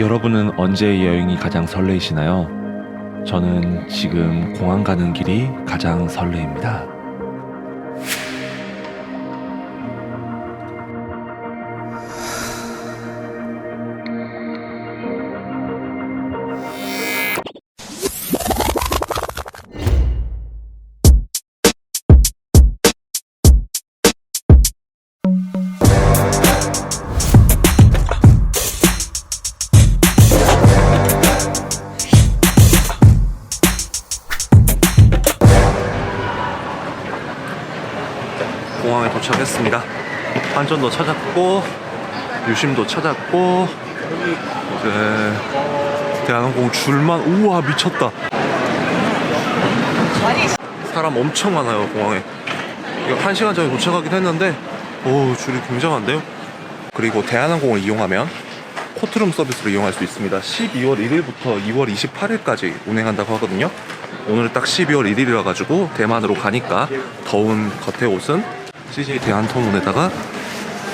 여러분은 언제 여행이 가장 설레이시나요? 저는 지금 공항 가는 길이 가장 설레입니다. 공항에 도착했습니다. 환전도 찾았고 유심도 찾았고 이제 대한항공 줄만 우와 미쳤다. 사람 엄청 많아요 공항에. 이거 한 시간 전에 도착하긴 했는데 오 줄이 굉장한데요. 그리고 대한항공을 이용하면 코트룸 서비스를 이용할 수 있습니다. 12월 1일부터 2월 28일까지 운행한다고 하거든요. 오늘 딱 12월 1일이라 가지고 대만으로 가니까 더운 겉에 옷은 CJ 대한통운에다가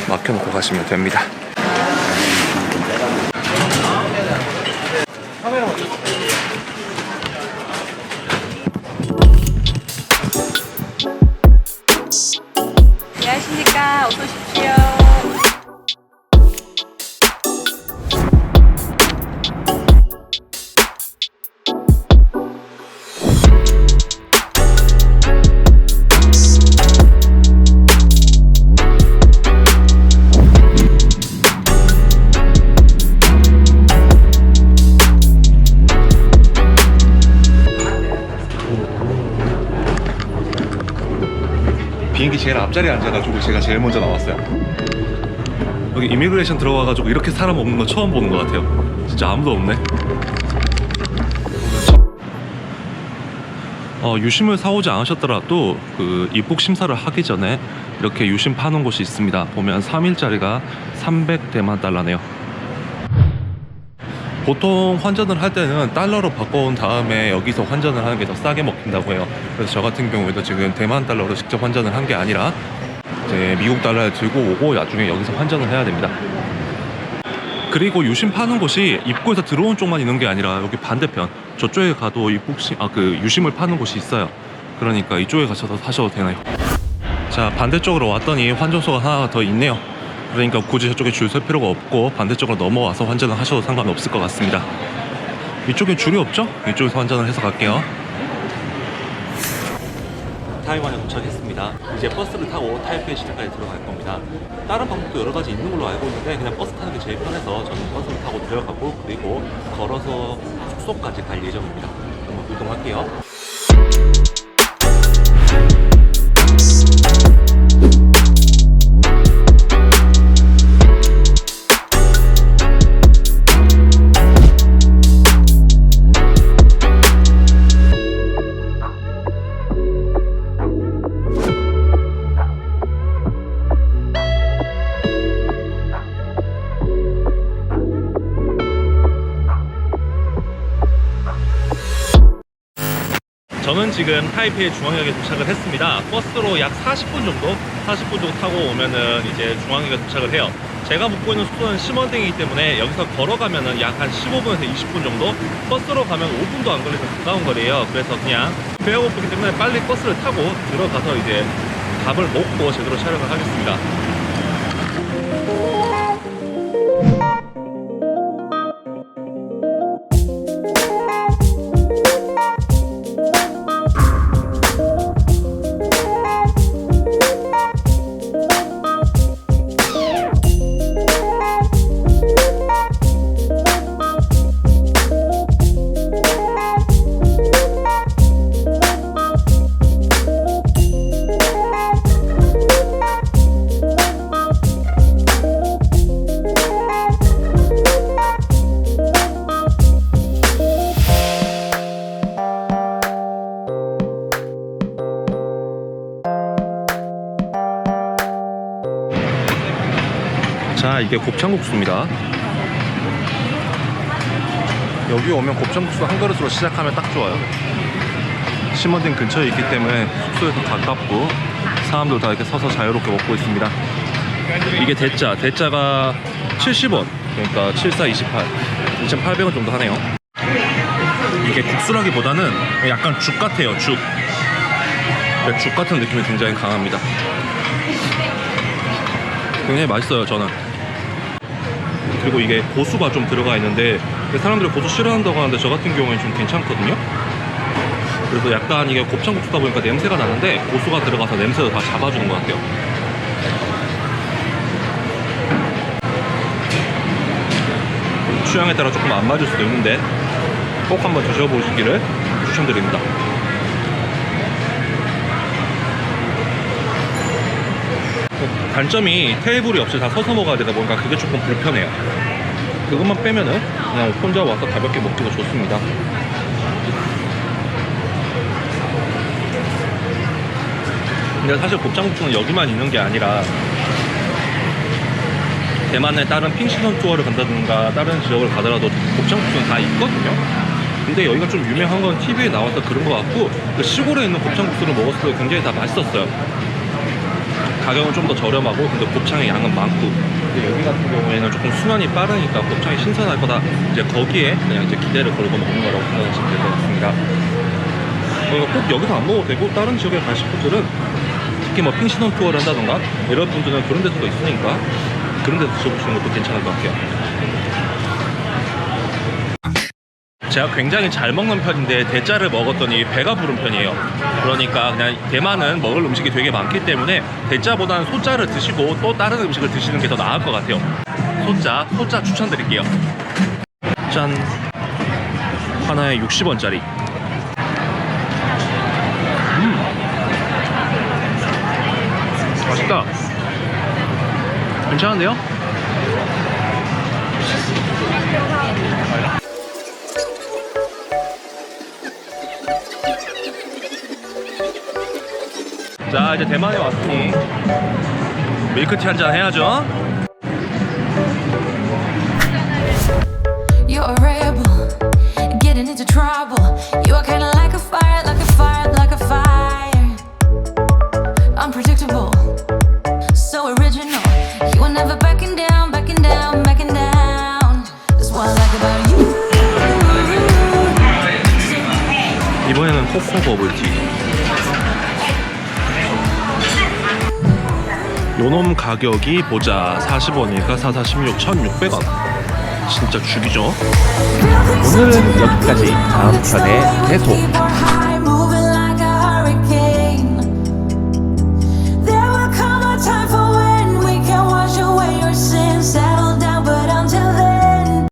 맡겨놓고 가시면 됩니다. 안녕하십니까. 어서 오십시오. 제일 앞자리에 앉아가지고 제가 제일 먼저 나왔어요. 여기 이미그레이션 들어와가지고 이렇게 사람 없는 건 처음 보는 것 같아요. 진짜 아무도 없네. 어, 유심을 사오지 않으셨더라도 그 입국 심사를 하기 전에 이렇게 유심 파는 곳이 있습니다. 보면 3일짜리가 300대만 달러네요. 보통 환전을 할 때는 달러로 바꿔온 다음에 여기서 환전을 하는 게 더 싸게 먹힌다고 해요. 그래서 저 같은 경우에도 지금 대만 달러로 직접 환전을 한 게 아니라 이제 미국 달러를 들고 오고 나중에 여기서 환전을 해야 됩니다. 그리고 유심 파는 곳이 입구에서 들어온 쪽만 있는 게 아니라 여기 반대편 저쪽에 가도 입국심 아그 유심을 파는 곳이 있어요. 그러니까 이쪽에 가셔서 사셔도 되나요? 자 반대쪽으로 왔더니 환전소가 하나 더 있네요. 그러니까 굳이 저쪽에 줄 설 필요가 없고 반대쪽으로 넘어와서 환전을 하셔도 상관없을 것 같습니다. 이쪽에 줄이 없죠? 이쪽에서 환전을 해서 갈게요. 타이완에 도착했습니다. 이제 버스를 타고 타이페이 시내까지 들어갈 겁니다. 다른 방법도 여러 가지 있는 걸로 알고 있는데 그냥 버스 타는 게 제일 편해서 저는 버스를 타고 들어가고 그리고 걸어서 숙소까지 갈 예정입니다. 그럼 이동할게요. 저는 지금 타이페이 중앙역에 도착을 했습니다. 버스로 약 40분 정도, 40분 정도 타고 오면은 이제 중앙역에 도착을 해요. 제가 묵고 있는 숙소는 심원딩이기 때문에 여기서 걸어가면은 약 한 15분에서 20분 정도, 버스로 가면 5분도 안 걸려서 가까운 거리예요. 그래서 그냥 배가 고프기 때문에 빨리 버스를 타고 들어가서 이제 밥을 먹고 제대로 촬영을 하겠습니다. 자, 이게 곱창국수입니다. 여기 오면 곱창국수 한 그릇으로 시작하면 딱 좋아요. 심원딩 근처에 있기 때문에 숙소에서 가깝고 사람들 다 이렇게 서서 자유롭게 먹고 있습니다. 이게 대짜, 대짜가 70원. 그러니까 7428. 2,800원 정도 하네요. 이게 국수라기보다는 약간 죽 같아요. 죽. 네, 죽 같은 느낌이 굉장히 강합니다. 굉장히 맛있어요. 저는. 그리고 이게 고수가 좀 들어가 있는데 사람들이 고수 싫어한다고 하는데 저 같은 경우에는 좀 괜찮거든요. 그래서 약간 이게 곱창국수다 보니까 냄새가 나는데 고수가 들어가서 냄새도 다 잡아주는 것 같아요. 취향에 따라 조금 안 맞을 수도 있는데 꼭 한번 드셔보시기를 추천드립니다. 단점이 테이블이 없이 다 서서 먹어야 되다 보니까 그게 조금 불편해요. 그것만 빼면은 그냥 혼자 와서 가볍게 먹기가 좋습니다. 근데 사실 곱창국수는 여기만 있는 게 아니라 대만의 다른 핑시선 투어를 간다든가 다른 지역을 가더라도 곱창국수는 다 있거든요. 근데 여기가 좀 유명한 건 TV에 나와서 그런 것 같고 그 시골에 있는 곱창국수를 먹었을 때 굉장히 다 맛있었어요. 가격은 좀 더 저렴하고 근데 곱창의 양은 많고 근데 여기 같은 경우에는 조금 순환이 빠르니까 곱창이 신선할 거다 이제 거기에 그냥 이제 기대를 걸고 먹는 거라고 생각하시면 될 것 같습니다. 어, 꼭 여기서 안 먹어도 되고 다른 지역에 분들은 특히 뭐 핑신원 투어를 한다던가 이런 분들은 그런 데서도 있으니까 그런 데서 드셔보시는 것도 괜찮을 것 같아요. 제가 굉장히 잘 먹는 편인데 대짜를 먹었더니 배가 부른 편이에요. 그러니까 그냥 대만은 먹을 음식이 되게 많기 때문에 대짜보다는 소짜를 드시고 또 다른 음식을 드시는 게 더 나을 것 같아요. 소짜, 소짜 추천드릴게요. 짠. 하나에 60원짜리. 음. 맛있다. 괜찮은데요? 자 이제 대만에 왔으니 밀크티 한 잔 해야죠 You're a rebel, getting into trouble. You are kinda like a fire, like a fire, like a fire. Unpredictable, so original. You are never backing down, backing down, backing down. That's what I like about you. 이번에는 코코 버블티 요놈 가격이 보자. 40원이니까 4, 4, 16, 1600원. 진짜 죽이죠? 오늘은 여기까지. 다음 편에 계속